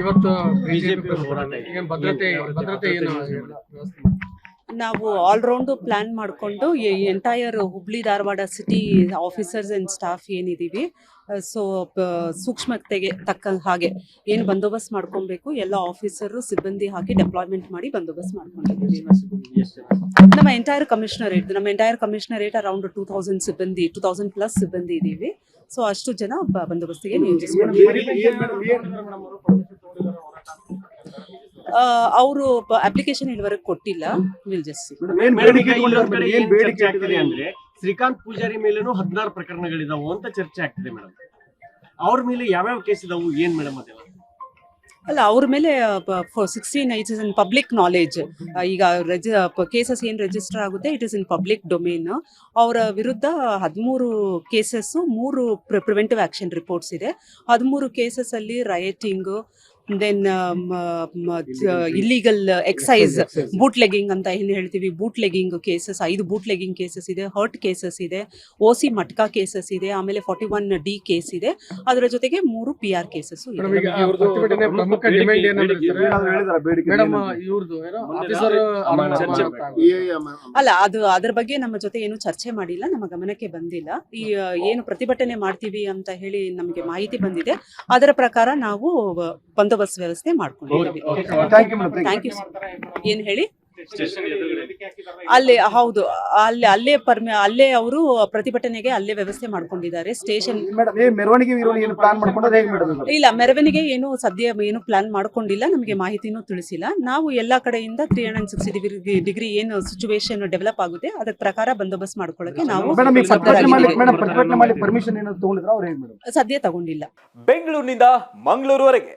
ಇವತ್ತು ಬಿಜೆಪಿ ಭದ್ರತೆ ಭದ್ರತೆ ಏನು ನಾವು ಆಲ್ರೌಂಡು ಪ್ಲಾನ್ ಮಾಡಿಕೊಂಡು entire Hubli Dharwad city officers and staff ಏನಿದ್ದೀವಿ so ಸೂಕ್ಷ್ಮತೆಗೆ ತಕ್ಕ ಹಾಗೆ ಏನು ಬಂದೋಬಸ್ತ್ ಮಾಡ್ಕೊಬೇಕು ಎಲ್ಲ ಆಫೀಸರು ಸಿಬ್ಬಂದಿ ಹಾಕಿ ಡೆಪ್ಲಾಯ್ಮೆಂಟ್ ಮಾಡಿ ಬಂದೋಬಸ್ತ್ ಮಾಡ್ಕೊಂಡಿದ್ದೀವಿ ನಮ್ಮ ಎಂಟೈರ್ ಕಮಿಷನರೇಟ್ ನಮ್ಮ entire commissionerate around two thousand ಸಿಬ್ಬಂದಿ ಟೂ ತೌಸಂಡ್ ಪ್ಲಸ್ ಸಿಬ್ಬಂದಿ ಇದ್ದೀವಿ ಸೊ ಅಷ್ಟು ಜನ ಬಂದೋಬಸ್ತಿಗೆ ನಿಯೋಜಿಸ್ಕೊಂಡಿದ್ದೀವಿ ಅವರು ಅಪ್ಲಿಕೇಶನ್ ಇಲ್ಲಿವರೆಗೂ ಕೊಟ್ಟಿಲ್ಲ ವಿಲ್ ಜಸ್ಟ್ ಏನ್ ಬೇಡಿಕೆ ಆಗ್ತಿದೆ ಅಂದ್ರೆ ಶ್ರೀಕಾಂತ್ ಪೂಜಾರಿ ಮೇಲೇನು ಹದಿನಾರು ಪ್ರಕರಣಗಳಿದಾವು ಅಂತ ಚರ್ಚೆ ಆಗ್ತಿದೆ ಮೇಡಮ್. ಅವ್ರ ಮೇಲೆ ಯಾವ್ಯಾವ ಕೇಸ್ ಇದಾವು ಏನ್ ಮೇಡಮ್ ಅದೆಲ್ಲ? ಅಲ್ಲ ಅವ್ರ ಮೇಲೆ sixteen it is in public knowledge ಈಗ ರೆಜಿ ಕೇಸಸ್ ಏನು ರಿಜಿಸ್ಟರ್ ಆಗುತ್ತೆ it is in public domain ಅವರ ವಿರುದ್ಧ ಹದಿಮೂರು ಕೇಸಸ್ಸು ಮೂರು ಪ್ರಿವೆಂಟಿವ್ ಆಕ್ಷನ್ ರಿಪೋರ್ಟ್ಸ್ ಇದೆ. ಹದಿಮೂರು ಕೇಸಸ್ಸಲ್ಲಿ rioting then illegal excise bootlegging ಅಂತ ಏನು ಹೇಳ್ತೀವಿ. ಬೂಟ್ ಲೆಗಿಂಗ್ ಕೇಸಸ್ ಐದು ಬೂಟ್ ಲೆಗಿಂಗ್ ಕೇಸಸ್ ಇದೆ ಹರ್ಟ್ ಕೇಸಸ್ ಇದೆ ಓ ಸಿ ಮಟ್ಕಾ ಕೇಸಸ್ ಇದೆ ಆಮೇಲೆ ಫಾರ್ಟಿ ಒನ್ ಡಿ ಕೇಸ್ ಇದೆ. ಅದರ ಜೊತೆಗೆ ಮೂರು ಪಿ ಆರ್ ಕೇಸಸ್ ಅಲ್ಲ ಅದು ಅದ್ರ ಬಗ್ಗೆ ನಮ್ಮ ಜೊತೆ ಏನು ಚರ್ಚೆ ಮಾಡಿಲ್ಲ ನಮ್ಮ ಗಮನಕ್ಕೆ ಬಂದಿಲ್ಲ. ಈ ಏನು ಪ್ರತಿಭಟನೆ ಮಾಡ್ತೀವಿ ಅಂತ ಹೇಳಿ ನಮಗೆ ಮಾಹಿತಿ ಬಂದಿದೆ. ಅದರ ಪ್ರಕಾರ ನಾವು ಬಂದೋಬಸ್ತ್ ವ್ಯವಸ್ಥೆ ಮಾಡ್ಕೊಂಡಿದ್ದೀವಿ. Thank you madam thank you ಏನ್ ಹೇಳಿ? ಅಲ್ಲಿ ಹೌದು. ಅಲ್ಲಿ ಅಲ್ಲೇ ಪರ್ಮಿ ಅಲ್ಲೇ ಅವರು ಪ್ರತಿಭಟನೆಗೆ ಅಲ್ಲೇ ವ್ಯವಸ್ಥೆ ಮಾಡ್ಕೊಂಡಿದ್ದಾರೆ. ಸ್ಟೇಷನ್ ಇಲ್ಲ ಮೆರವಣಿಗೆ ಏನು ಸದ್ಯ ಏನು ಪ್ಲಾನ್ ಮಾಡ್ಕೊಂಡಿಲ್ಲ. ನಮಗೆ ಮಾಹಿತಿನೂ ತಿಳಿಸಿಲ್ಲ. ನಾವು ಎಲ್ಲಾ ಕಡೆಯಿಂದ three hundred sixty degree degree ಏನು ಸಿಚುವೇಶನ್ ಡೆವಲಪ್ ಆಗುತ್ತೆ ಅದಕ್ಕೆ ಪ್ರಕಾರ ಬಂದೋಬಸ್ತ್ ಮಾಡ್ಕೊಳ್ಳಕ್ಕೆ ನಾವು ಸದ್ಯ ತಗೊಂಡಿಲ್ಲ. ಬೆಂಗಳೂರಿನಿಂದ ಮಂಗಳೂರುವರೆಗೆ